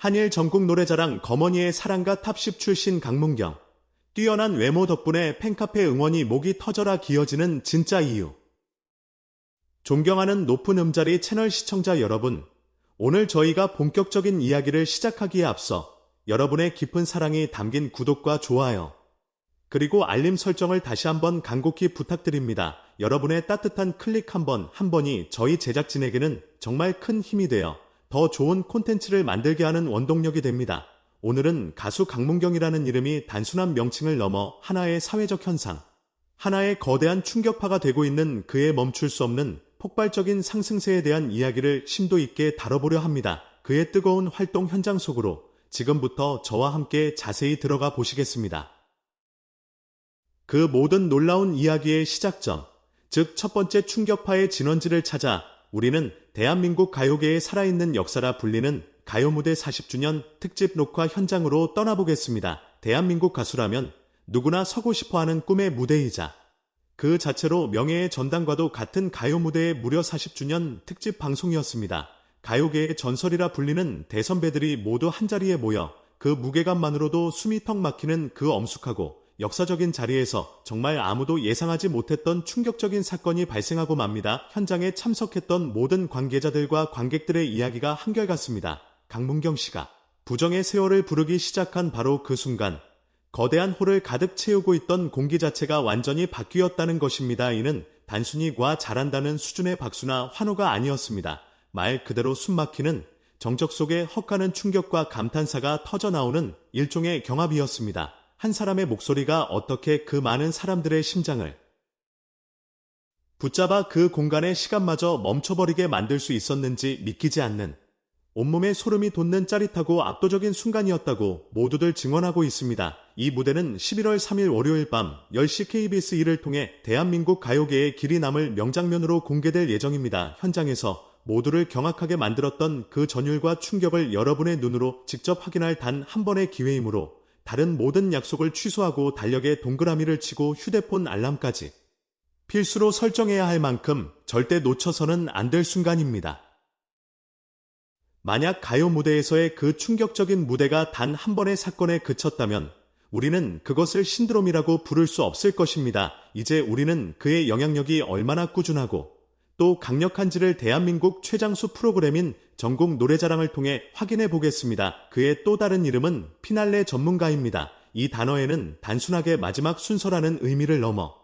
한일 전국 노래자랑 거머니의 사랑가 탑10 출신 강문경. 뛰어난 외모 덕분에 팬카페 응원이 목이 터져라 기어지는 진짜 이유. 존경하는 높은 음자리 채널 시청자 여러분. 오늘 저희가 본격적인 이야기를 시작하기에 앞서 여러분의 깊은 사랑이 담긴 구독과 좋아요. 그리고 알림 설정을 다시 한번 간곡히 부탁드립니다. 여러분의 따뜻한 클릭 한 번, 한 번이 저희 제작진에게는 정말 큰 힘이 되어 더 좋은 콘텐츠를 만들게 하는 원동력이 됩니다. 오늘은 가수 강문경이라는 이름이 단순한 명칭을 넘어 하나의 사회적 현상, 하나의 거대한 충격파가 되고 있는 그의 멈출 수 없는 폭발적인 상승세에 대한 이야기를 심도 있게 다뤄보려 합니다. 그의 뜨거운 활동 현장 속으로 지금부터 저와 함께 자세히 들어가 보시겠습니다. 그 모든 놀라운 이야기의 시작점, 즉 첫 번째 충격파의 진원지를 찾아 우리는 대한민국 가요계의 살아있는 역사라 불리는 가요 무대 40주년 특집 녹화 현장으로 떠나보겠습니다. 대한민국 가수라면 누구나 서고 싶어 하는 꿈의 무대이자 그 자체로 명예의 전당과도 같은 가요 무대의 무려 40주년 특집 방송이었습니다. 가요계의 전설이라 불리는 대선배들이 모두 한자리에 모여 그 무게감만으로도 숨이 턱 막히는 그 엄숙하고 역사적인 자리에서 정말 아무도 예상하지 못했던 충격적인 사건이 발생하고 맙니다. 현장에 참석했던 모든 관계자들과 관객들의 이야기가 한결같습니다. 강문경 씨가 부정의 세월을 부르기 시작한 바로 그 순간 거대한 홀을 가득 채우고 있던 공기 자체가 완전히 바뀌었다는 것입니다. 이는 단순히 과 잘한다는 수준의 박수나 환호가 아니었습니다. 말 그대로 숨막히는 정적 속에 헉하는 충격과 감탄사가 터져나오는 일종의 경합이었습니다. 한 사람의 목소리가 어떻게 그 많은 사람들의 심장을 붙잡아 그 공간의 시간마저 멈춰버리게 만들 수 있었는지 믿기지 않는 온몸에 소름이 돋는 짜릿하고 압도적인 순간이었다고 모두들 증언하고 있습니다. 이 무대는 11월 3일 월요일 밤 10시 KBS 1을 통해 대한민국 가요계의 길이 남을 명장면으로 공개될 예정입니다. 현장에서 모두를 경악하게 만들었던 그 전율과 충격을 여러분의 눈으로 직접 확인할 단 한 번의 기회이므로 다른 모든 약속을 취소하고 달력에 동그라미를 치고 휴대폰 알람까지 필수로 설정해야 할 만큼 절대 놓쳐서는 안 될 순간입니다. 만약 가요 무대에서의 그 충격적인 무대가 단 한 번의 사건에 그쳤다면 우리는 그것을 신드롬이라고 부를 수 없을 것입니다. 이제 우리는 그의 영향력이 얼마나 꾸준하고 또 강력한지를 대한민국 최장수 프로그램인 전국 노래자랑을 통해 확인해 보겠습니다. 그의 또 다른 이름은 피날레 전문가입니다. 이 단어에는 단순하게 마지막 순서라는 의미를 넘어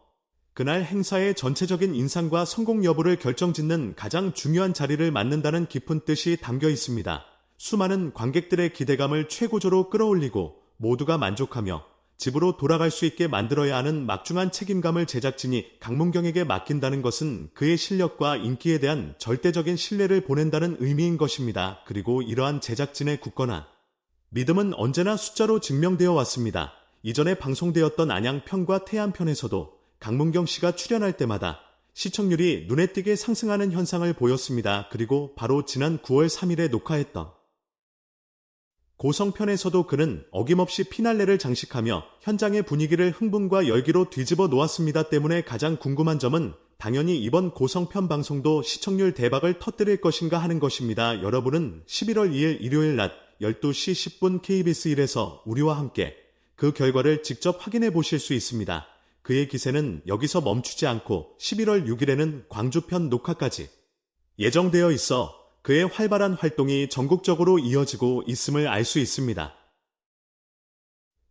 그날 행사의 전체적인 인상과 성공 여부를 결정짓는 가장 중요한 자리를 맡는다는 깊은 뜻이 담겨 있습니다. 수많은 관객들의 기대감을 최고조로 끌어올리고 모두가 만족하며 집으로 돌아갈 수 있게 만들어야 하는 막중한 책임감을 제작진이 강문경에게 맡긴다는 것은 그의 실력과 인기에 대한 절대적인 신뢰를 보낸다는 의미인 것입니다. 그리고 이러한 제작진의 굳건한 믿음은 언제나 숫자로 증명되어 왔습니다. 이전에 방송되었던 안양편과 태안편에서도 강문경 씨가 출연할 때마다 시청률이 눈에 띄게 상승하는 현상을 보였습니다. 그리고 바로 지난 9월 3일에 녹화했던 고성편에서도 그는 어김없이 피날레를 장식하며 현장의 분위기를 흥분과 열기로 뒤집어 놓았습니다. 때문에 가장 궁금한 점은 당연히 이번 고성편 방송도 시청률 대박을 터뜨릴 것인가 하는 것입니다. 여러분은 11월 2일 일요일 낮 12시 10분 KBS 1에서 우리와 함께 그 결과를 직접 확인해 보실 수 있습니다. 그의 기세는 여기서 멈추지 않고 11월 6일에는 광주편 녹화까지 예정되어 있어 그의 활발한 활동이 전국적으로 이어지고 있음을 알 수 있습니다.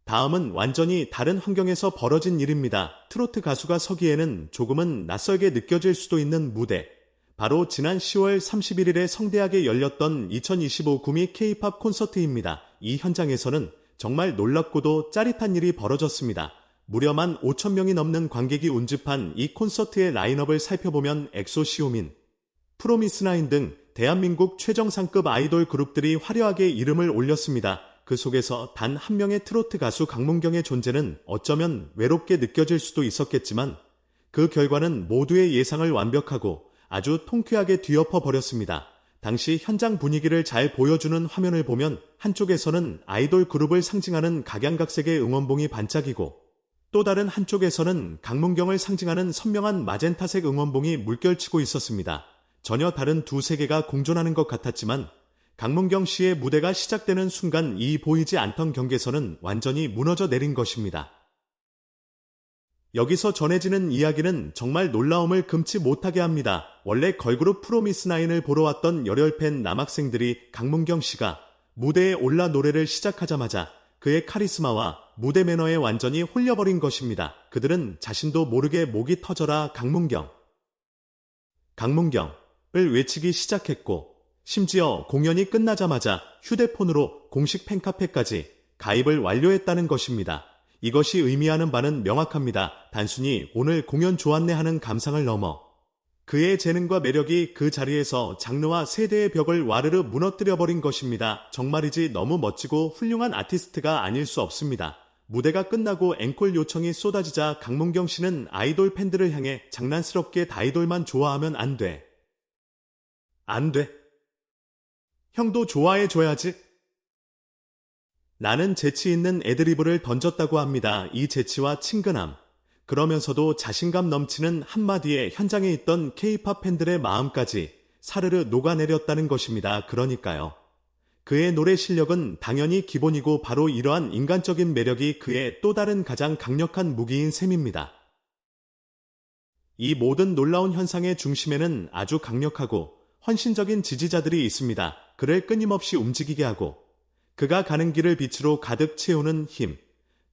다음은 완전히 다른 환경에서 벌어진 일입니다. 트로트 가수가 서기에는 조금은 낯설게 느껴질 수도 있는 무대. 바로 지난 10월 31일에 성대하게 열렸던 2025 구미 K-팝 콘서트입니다. 이 현장에서는 정말 놀랍고도 짜릿한 일이 벌어졌습니다. 무려만 5천 명이 넘는 관객이 운집한 이 콘서트의 라인업을 살펴보면 엑소 시오민, 프로미스나인 등 대한민국 최정상급 아이돌 그룹들이 화려하게 이름을 올렸습니다. 그 속에서 단 한 명의 트로트 가수 강문경의 존재는 어쩌면 외롭게 느껴질 수도 있었겠지만 그 결과는 모두의 예상을 완벽하고 아주 통쾌하게 뒤엎어 버렸습니다. 당시 현장 분위기를 잘 보여주는 화면을 보면 한쪽에서는 아이돌 그룹을 상징하는 각양각색의 응원봉이 반짝이고 또 다른 한쪽에서는 강문경을 상징하는 선명한 마젠타색 응원봉이 물결치고 있었습니다. 전혀 다른 두 세계가 공존하는 것 같았지만 강문경 씨의 무대가 시작되는 순간 이 보이지 않던 경계선은 완전히 무너져 내린 것입니다. 여기서 전해지는 이야기는 정말 놀라움을 금치 못하게 합니다. 원래 걸그룹 프로미스나인을 보러 왔던 열혈팬 남학생들이 강문경 씨가 무대에 올라 노래를 시작하자마자 그의 카리스마와 무대 매너에 완전히 홀려버린 것입니다. 그들은 자신도 모르게 목이 터져라 강문경. 강문경 을 외치기 시작했고, 심지어 공연이 끝나자마자 휴대폰으로 공식 팬카페까지 가입을 완료했다는 것입니다. 이것이 의미하는 바는 명확합니다. 단순히 오늘 공연 좋았네 하는 감상을 넘어 그의 재능과 매력이 그 자리에서 장르와 세대의 벽을 와르르 무너뜨려버린 것입니다. 정말이지 너무 멋지고 훌륭한 아티스트가 아닐 수 없습니다. 무대가 끝나고 앵콜 요청이 쏟아지자 강문경 씨는 아이돌 팬들을 향해 장난스럽게 다이돌만 좋아하면 안 돼. 안 돼. 형도 좋아해줘야지. 나는 재치 있는 애드리브를 던졌다고 합니다. 이 재치와 친근함. 그러면서도 자신감 넘치는 한마디에 현장에 있던 케이팝 팬들의 마음까지 사르르 녹아내렸다는 것입니다. 그러니까요. 그의 노래 실력은 당연히 기본이고 바로 이러한 인간적인 매력이 그의 또 다른 가장 강력한 무기인 셈입니다. 이 모든 놀라운 현상의 중심에는 아주 강력하고 헌신적인 지지자들이 있습니다. 그를 끊임없이 움직이게 하고 그가 가는 길을 빛으로 가득 채우는 힘.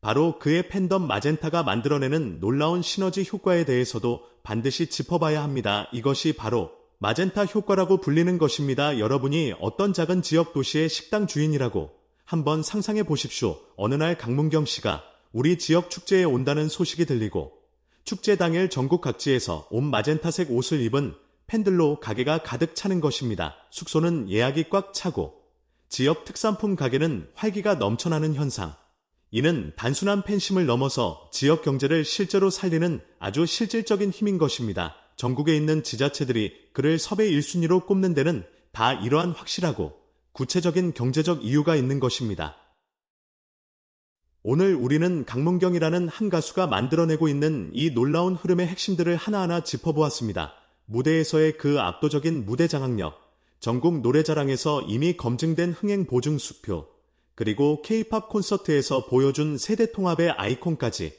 바로 그의 팬덤 마젠타가 만들어내는 놀라운 시너지 효과에 대해서도 반드시 짚어봐야 합니다. 이것이 바로 마젠타 효과라고 불리는 것입니다. 여러분이 어떤 작은 지역 도시의 식당 주인이라고 한번 상상해 보십시오. 어느 날 강문경 씨가 우리 지역 축제에 온다는 소식이 들리고 축제 당일 전국 각지에서 온 마젠타색 옷을 입은 팬들로 가게가 가득 차는 것입니다. 숙소는 예약이 꽉 차고 지역 특산품 가게는 활기가 넘쳐나는 현상. 이는 단순한 팬심을 넘어서 지역 경제를 실제로 살리는 아주 실질적인 힘인 것입니다. 전국에 있는 지자체들이 그를 섭외 1순위로 꼽는 데는 다 이러한 확실하고 구체적인 경제적 이유가 있는 것입니다. 오늘 우리는 강문경이라는 한 가수가 만들어내고 있는 이 놀라운 흐름의 핵심들을 하나하나 짚어보았습니다. 무대에서의 그 압도적인 무대 장악력, 전국 노래자랑에서 이미 검증된 흥행 보증 수표, 그리고 K-팝 콘서트에서 보여준 세대 통합의 아이콘까지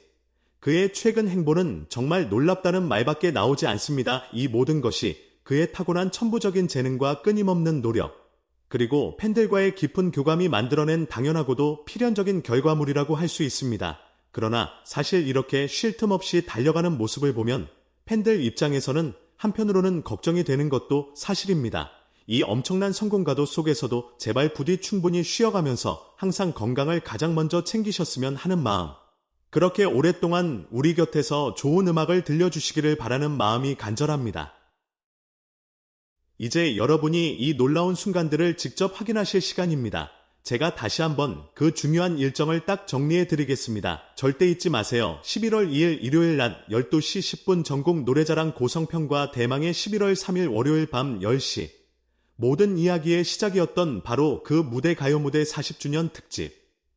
그의 최근 행보는 정말 놀랍다는 말밖에 나오지 않습니다. 이 모든 것이 그의 타고난 천부적인 재능과 끊임없는 노력, 그리고 팬들과의 깊은 교감이 만들어낸 당연하고도 필연적인 결과물이라고 할 수 있습니다. 그러나 사실 이렇게 쉴 틈 없이 달려가는 모습을 보면 팬들 입장에서는 한편으로는 걱정이 되는 것도 사실입니다. 이 엄청난 성공가도 속에서도 제발 부디 충분히 쉬어가면서 항상 건강을 가장 먼저 챙기셨으면 하는 마음. 그렇게 오랫동안 우리 곁에서 좋은 음악을 들려주시기를 바라는 마음이 간절합니다. 이제 여러분이 이 놀라운 순간들을 직접 확인하실 시간입니다. 제가 다시 한번 그 중요한 일정을 딱 정리해 드리겠습니다. 절대 잊지 마세요. 11월 2일 일요일 낮 12시 10분 전국 노래자랑 고성평과 대망의 11월 3일 월요일 밤 10시. 모든 이야기의 시작이었던 바로 그 무대 가요 무대 40주년 특집.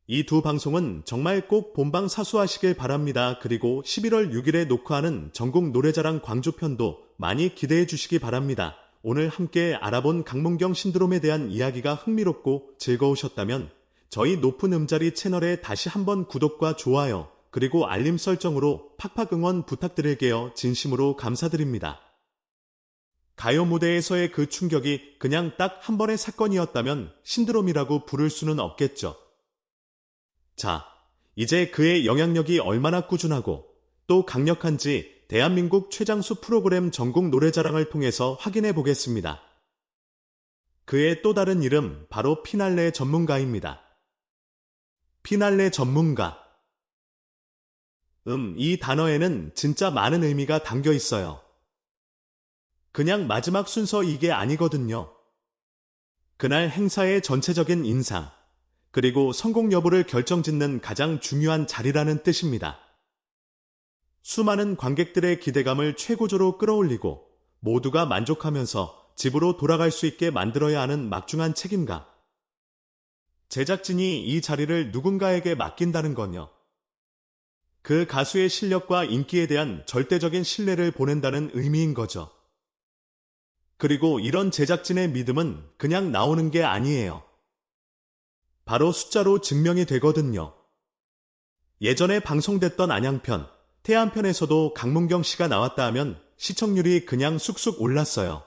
이 두 방송은 정말 꼭 본방 사수하시길 바랍니다. 그리고 11월 6일에 녹화하는 전국 노래자랑 광주편도 많이 기대해 주시기 바랍니다. 오늘 함께 알아본 강문경 신드롬에 대한 이야기가 흥미롭고 즐거우셨다면 저희 높은 음자리 채널에 다시 한번 구독과 좋아요 그리고 알림 설정으로 팍팍 응원 부탁드릴게요. 진심으로 감사드립니다. 가요 무대에서의 그 충격이 그냥 딱 한 번의 사건이었다면 신드롬이라고 부를 수는 없겠죠. 자, 이제 그의 영향력이 얼마나 꾸준하고 또 강력한지 대한민국 최장수 프로그램 전국 노래자랑을 통해서 확인해 보겠습니다. 그의 또 다른 이름 바로 피날레 전문가입니다. 피날레 전문가. 음, 이 단어에는 진짜 많은 의미가 담겨 있어요. 그냥 마지막 순서 이게 아니거든요. 그날 행사의 전체적인 인상, 그리고 성공 여부를 결정짓는 가장 중요한 자리라는 뜻입니다. 수많은 관객들의 기대감을 최고조로 끌어올리고 모두가 만족하면서 집으로 돌아갈 수 있게 만들어야 하는 막중한 책임감. 제작진이 이 자리를 누군가에게 맡긴다는 건요. 그 가수의 실력과 인기에 대한 절대적인 신뢰를 보낸다는 의미인 거죠. 그리고 이런 제작진의 믿음은 그냥 나오는 게 아니에요. 바로 숫자로 증명이 되거든요. 예전에 방송됐던 안양편, 태안편에서도 강문경 씨가 나왔다 하면 시청률이 그냥 쑥쑥 올랐어요.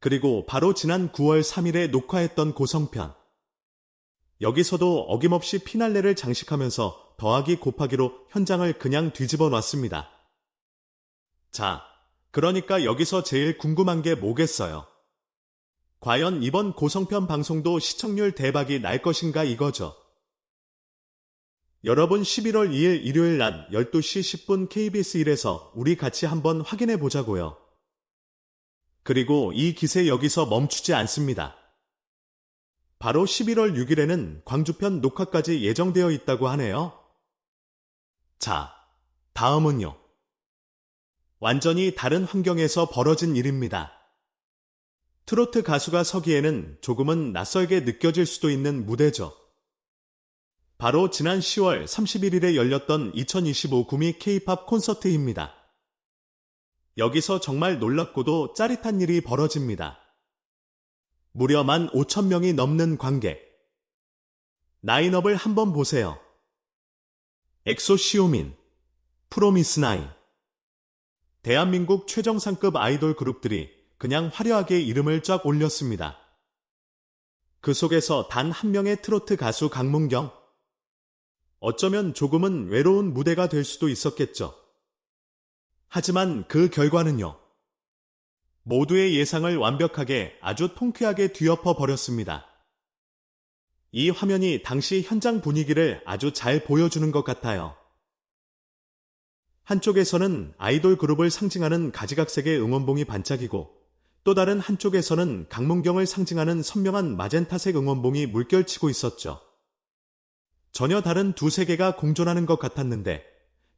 그리고 바로 지난 9월 3일에 녹화했던 고성편. 여기서도 어김없이 피날레를 장식하면서 더하기 곱하기로 현장을 그냥 뒤집어 놨습니다. 자, 그러니까 여기서 제일 궁금한 게 뭐겠어요? 과연 이번 고성편 방송도 시청률 대박이 날 것인가 이거죠. 여러분 11월 2일 일요일 낮 12시 10분 KBS 1에서 우리 같이 한번 확인해 보자고요. 그리고 이 기세 여기서 멈추지 않습니다. 바로 11월 6일에는 광주편 녹화까지 예정되어 있다고 하네요. 자, 다음은요. 완전히 다른 환경에서 벌어진 일입니다. 트로트 가수가 서기에는 조금은 낯설게 느껴질 수도 있는 무대죠. 바로 지난 10월 31일에 열렸던 2025 구미 K-팝 콘서트입니다. 여기서 정말 놀랍고도 짜릿한 일이 벌어집니다. 무려 1만 5천 명이 넘는 관객. 라인업을 한번 보세요. 엑소 시오민, 프로미스나인. 대한민국 최정상급 아이돌 그룹들이 그냥 화려하게 이름을 쫙 올렸습니다. 그 속에서 단 한 명의 트로트 가수 강문경. 어쩌면 조금은 외로운 무대가 될 수도 있었겠죠. 하지만 그 결과는요. 모두의 예상을 완벽하게 아주 통쾌하게 뒤엎어 버렸습니다. 이 화면이 당시 현장 분위기를 아주 잘 보여주는 것 같아요. 한쪽에서는 아이돌 그룹을 상징하는 가지각색의 응원봉이 반짝이고 또 다른 한쪽에서는 강문경을 상징하는 선명한 마젠타색 응원봉이 물결치고 있었죠. 전혀 다른 두 세계가 공존하는 것 같았는데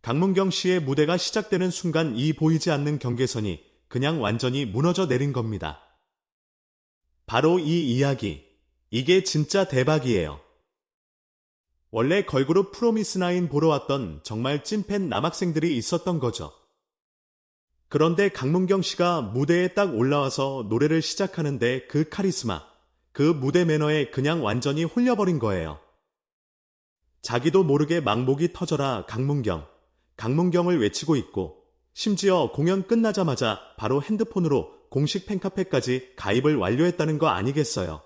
강문경 씨의 무대가 시작되는 순간 이 보이지 않는 경계선이 그냥 완전히 무너져 내린 겁니다. 바로 이 이야기. 이게 진짜 대박이에요. 원래 걸그룹 프로미스나인 보러 왔던 정말 찐팬 남학생들이 있었던 거죠. 그런데 강문경 씨가 무대에 딱 올라와서 노래를 시작하는데 그 카리스마, 그 무대 매너에 그냥 완전히 홀려버린 거예요. 자기도 모르게 망복이 터져라 강문경, 강문경을 외치고 있고 심지어 공연 끝나자마자 바로 핸드폰으로 공식 팬카페까지 가입을 완료했다는 거 아니겠어요?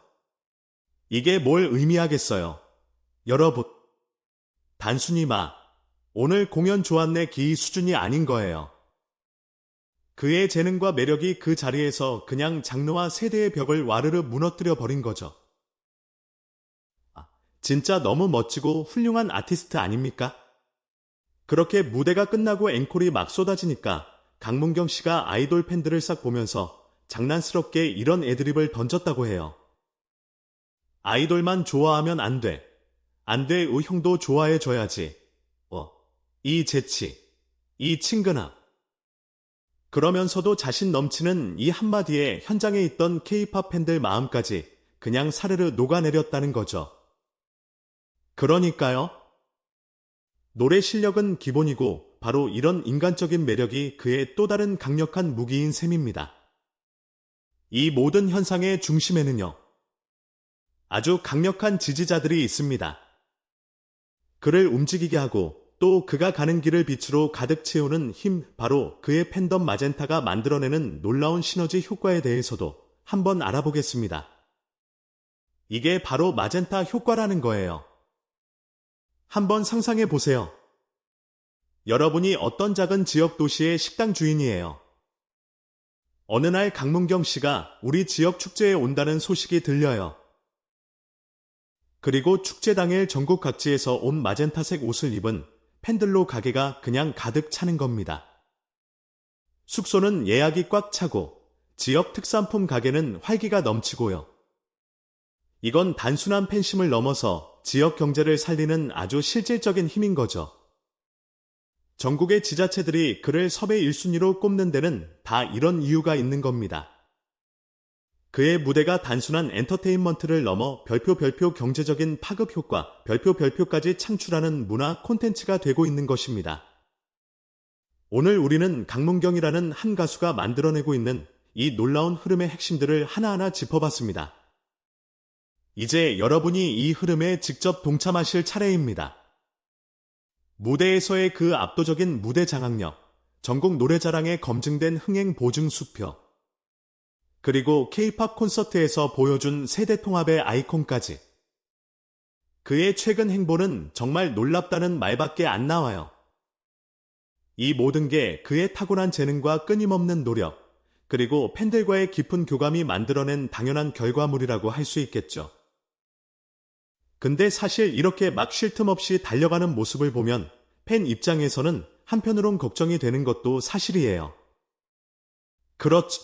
이게 뭘 의미하겠어요? 여러분, 단순히 마, 오늘 공연 좋았네 기 수준이 아닌 거예요. 그의 재능과 매력이 그 자리에서 그냥 장르와 세대의 벽을 와르르 무너뜨려 버린 거죠. 아, 진짜 너무 멋지고 훌륭한 아티스트 아닙니까? 그렇게 무대가 끝나고 앵콜이 막 쏟아지니까 강문경 씨가 아이돌 팬들을 싹 보면서 장난스럽게 이런 애드립을 던졌다고 해요. 아이돌만 좋아하면 안 돼. 안 돼, 의 형도 좋아해줘야지. 어, 이 재치, 이 친근함. 그러면서도 자신 넘치는 이 한마디에 현장에 있던 케이팝 팬들 마음까지 그냥 사르르 녹아내렸다는 거죠. 그러니까요. 노래 실력은 기본이고 바로 이런 인간적인 매력이 그의 또 다른 강력한 무기인 셈입니다. 이 모든 현상의 중심에는요. 아주 강력한 지지자들이 있습니다. 그를 움직이게 하고 또 그가 가는 길을 빛으로 가득 채우는 힘, 바로 그의 팬덤 마젠타가 만들어내는 놀라운 시너지 효과에 대해서도 한번 알아보겠습니다. 이게 바로 마젠타 효과라는 거예요. 한번 상상해 보세요. 여러분이 어떤 작은 지역 도시의 식당 주인이에요. 어느 날 강문경 씨가 우리 지역 축제에 온다는 소식이 들려요. 그리고 축제 당일 전국 각지에서 온 마젠타색 옷을 입은 팬들로 가게가 그냥 가득 차는 겁니다. 숙소는 예약이 꽉 차고 지역 특산품 가게는 활기가 넘치고요. 이건 단순한 팬심을 넘어서 지역 경제를 살리는 아주 실질적인 힘인 거죠. 전국의 지자체들이 그를 섭외 1순위로 꼽는 데는 다 이런 이유가 있는 겁니다. 그의 무대가 단순한 엔터테인먼트를 넘어 별표 별표 경제적인 파급 효과, 별표 별표까지 창출하는 문화 콘텐츠가 되고 있는 것입니다. 오늘 우리는 강문경이라는 한 가수가 만들어내고 있는 이 놀라운 흐름의 핵심들을 하나하나 짚어봤습니다. 이제 여러분이 이 흐름에 직접 동참하실 차례입니다. 무대에서의 그 압도적인 무대 장악력, 전국 노래자랑에 검증된 흥행 보증 수표, 그리고 케이팝 콘서트에서 보여준 세대 통합의 아이콘까지. 그의 최근 행보는 정말 놀랍다는 말밖에 안 나와요. 이 모든 게 그의 타고난 재능과 끊임없는 노력, 그리고 팬들과의 깊은 교감이 만들어낸 당연한 결과물이라고 할 수 있겠죠. 근데 사실 이렇게 막 쉴 틈 없이 달려가는 모습을 보면 팬 입장에서는 한편으론 걱정이 되는 것도 사실이에요. 그렇지.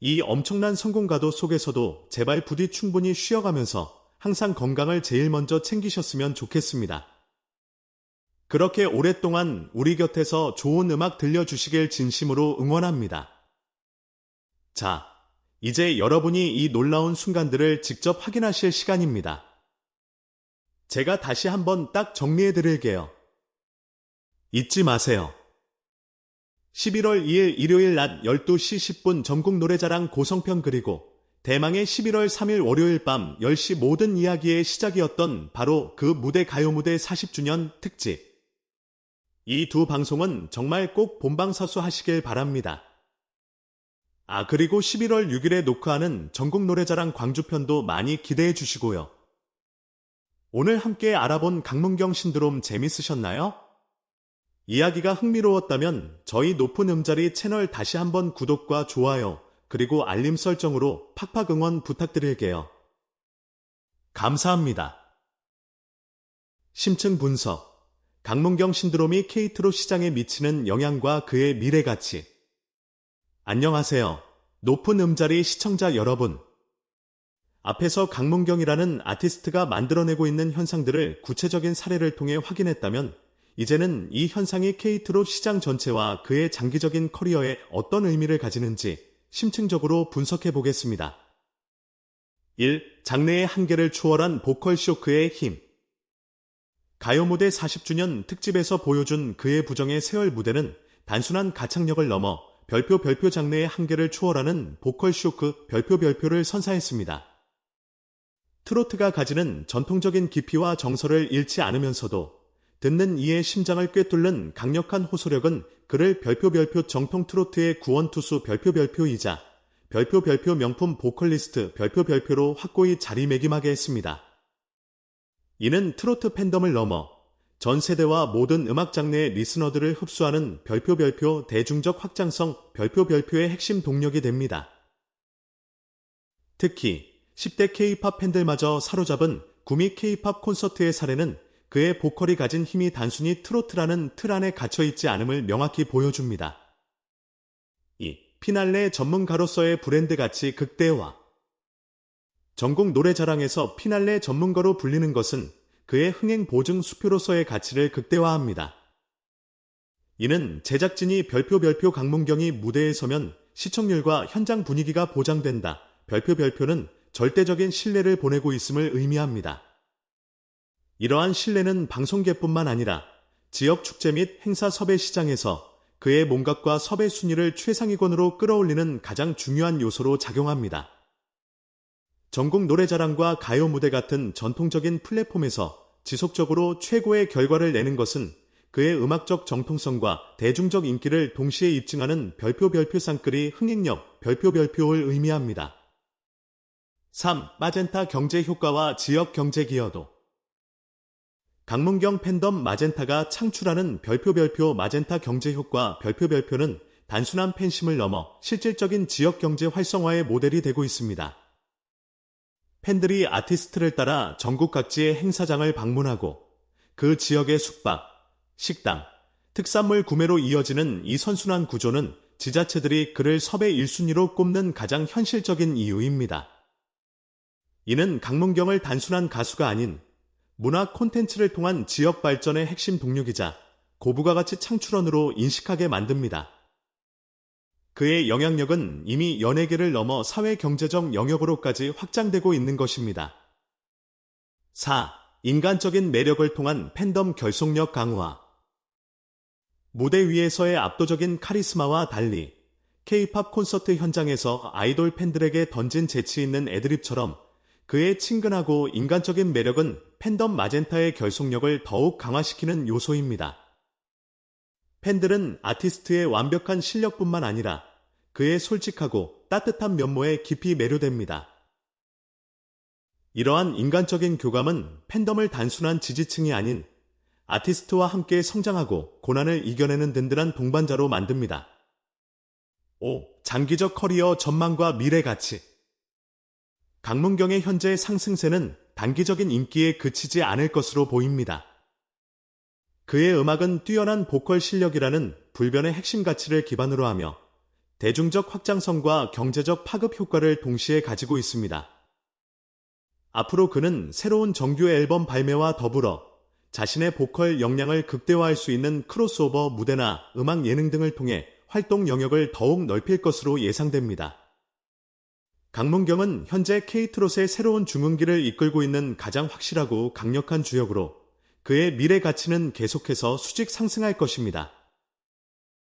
이 엄청난 성공가도 속에서도 제발 부디 충분히 쉬어가면서 항상 건강을 제일 먼저 챙기셨으면 좋겠습니다. 그렇게 오랫동안 우리 곁에서 좋은 음악 들려주시길 진심으로 응원합니다. 자, 이제 여러분이 이 놀라운 순간들을 직접 확인하실 시간입니다. 제가 다시 한번 딱 정리해 드릴게요. 잊지 마세요. 11월 2일 일요일 낮 12시 10분 전국 노래자랑 고성편 그리고 대망의 11월 3일 월요일 밤 10시 모든 이야기의 시작이었던 바로 그 무대 가요 무대 40주년 특집. 이 두 방송은 정말 꼭 본방사수 하시길 바랍니다. 아, 그리고 11월 6일에 녹화하는 전국 노래자랑 광주편도 많이 기대해 주시고요. 오늘 함께 알아본 강문경 신드롬 재밌으셨나요? 이야기가 흥미로웠다면 저희 높은 음자리 채널 다시 한번 구독과 좋아요, 그리고 알림 설정으로 팍팍 응원 부탁드릴게요. 감사합니다. 심층 분석. 강문경 신드롬이 케이트로 시장에 미치는 영향과 그의 미래 가치. 안녕하세요. 높은 음자리 시청자 여러분. 앞에서 강문경이라는 아티스트가 만들어내고 있는 현상들을 구체적인 사례를 통해 확인했다면 이제는 이 현상이 케이트로 시장 전체와 그의 장기적인 커리어에 어떤 의미를 가지는지 심층적으로 분석해 보겠습니다. 1. 장래의 한계를 초월한 보컬 쇼크의 힘. 가요 무대 40주년 특집에서 보여준 그의 부정의 세월 무대는 단순한 가창력을 넘어 별표 별표 장르의 한계를 초월하는 보컬 쇼크 별표 별표를 선사했습니다. 트로트가 가지는 전통적인 깊이와 정서를 잃지 않으면서도 듣는 이의 심장을 꿰뚫는 강력한 호소력은 그를 별표 별표 정통 트로트의 구원투수 별표 별표이자 별표 별표 명품 보컬리스트 별표 별표로 확고히 자리매김하게 했습니다. 이는 트로트 팬덤을 넘어 전 세대와 모든 음악 장르의 리스너들을 흡수하는 별표 별표 대중적 확장성 별표 별표의 핵심 동력이 됩니다. 특히 10대 K-팝 팬들마저 사로잡은 구미 K-팝 콘서트의 사례는 그의 보컬이 가진 힘이 단순히 트로트라는 틀 안에 갇혀있지 않음을 명확히 보여줍니다. 2. 피날레 전문가로서의 브랜드 가치 극대화 전국 노래자랑에서 피날레 전문가로 불리는 것은 그의 흥행 보증 수표로서의 가치를 극대화합니다. 이는 제작진이 별표 별표 강문경이 무대에 서면 시청률과 현장 분위기가 보장된다. 별표 별표는 절대적인 신뢰를 보내고 있음을 의미합니다. 이러한 신뢰는 방송계뿐만 아니라 지역 축제 및 행사 섭외 시장에서 그의 몸값과 섭외 순위를 최상위권으로 끌어올리는 가장 중요한 요소로 작용합니다. 전국 노래자랑과 가요 무대 같은 전통적인 플랫폼에서 지속적으로 최고의 결과를 내는 것은 그의 음악적 정통성과 대중적 인기를 동시에 입증하는 별표 별표 쌍끌이 흥행력 별표 별표를 의미합니다. 3. 마젠타 경제 효과와 지역 경제 기여도 강문경 팬덤 마젠타가 창출하는 별표 별표 마젠타 경제 효과 별표 별표는 단순한 팬심을 넘어 실질적인 지역 경제 활성화의 모델이 되고 있습니다. 팬들이 아티스트를 따라 전국 각지의 행사장을 방문하고 그 지역의 숙박, 식당, 특산물 구매로 이어지는 이 선순환 구조는 지자체들이 그를 섭외 1순위로 꼽는 가장 현실적인 이유입니다. 이는 강문경을 단순한 가수가 아닌 문화 콘텐츠를 통한 지역 발전의 핵심 동력이자 고부가 가치 창출원으로 인식하게 만듭니다. 그의 영향력은 이미 연예계를 넘어 사회 경제적 영역으로까지 확장되고 있는 것입니다. 4. 인간적인 매력을 통한 팬덤 결속력 강화. 무대 위에서의 압도적인 카리스마와 달리 K-팝 콘서트 현장에서 아이돌 팬들에게 던진 재치 있는 애드립처럼 그의 친근하고 인간적인 매력은 팬덤 마젠타의 결속력을 더욱 강화시키는 요소입니다. 팬들은 아티스트의 완벽한 실력뿐만 아니라 그의 솔직하고 따뜻한 면모에 깊이 매료됩니다. 이러한 인간적인 교감은 팬덤을 단순한 지지층이 아닌 아티스트와 함께 성장하고 고난을 이겨내는 든든한 동반자로 만듭니다. 5. 장기적 커리어 전망과 미래 가치 강문경의 현재 상승세는 단기적인 인기에 그치지 않을 것으로 보입니다. 그의 음악은 뛰어난 보컬 실력이라는 불변의 핵심 가치를 기반으로 하며 대중적 확장성과 경제적 파급 효과를 동시에 가지고 있습니다. 앞으로 그는 새로운 정규 앨범 발매와 더불어 자신의 보컬 역량을 극대화할 수 있는 크로스오버 무대나 음악 예능 등을 통해 활동 영역을 더욱 넓힐 것으로 예상됩니다. 강문경은 현재 케이트롯의 새로운 중흥기를 이끌고 있는 가장 확실하고 강력한 주역으로 그의 미래 가치는 계속해서 수직 상승할 것입니다.